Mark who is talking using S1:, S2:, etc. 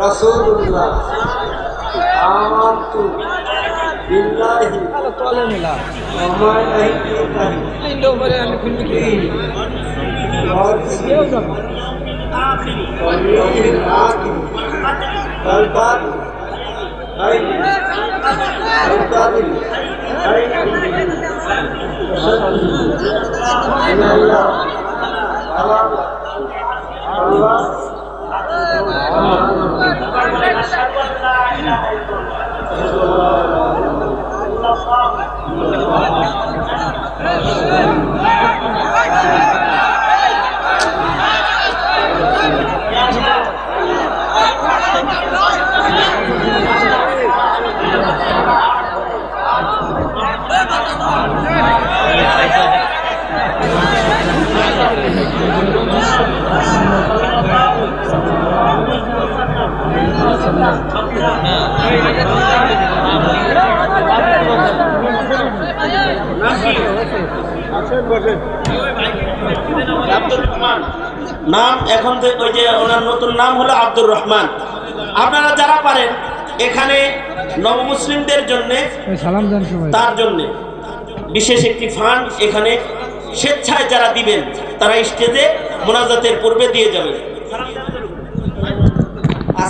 S1: রাসূলুল্লাহ। আমানতু বিল্লাহি। তাহলে মিলা। আমার এই তিনটা উপরে আমি খুলবি কি
S2: আল্লাহ। রহমান নাম এখন ওই যে ওনার নতুন নাম হলো আব্দুর রহমান। আপনারা যারা পারেন এখানে নবমুসলিমদের জন্য
S1: সালাম দেন সবাই
S2: তার জন্য বিশেষ একটি ফান্ড এখানে স্বেচ্ছায় যারা দিবেন তারা স্টেজে মোনাজাতের পূর্বে দিয়ে যাবেন।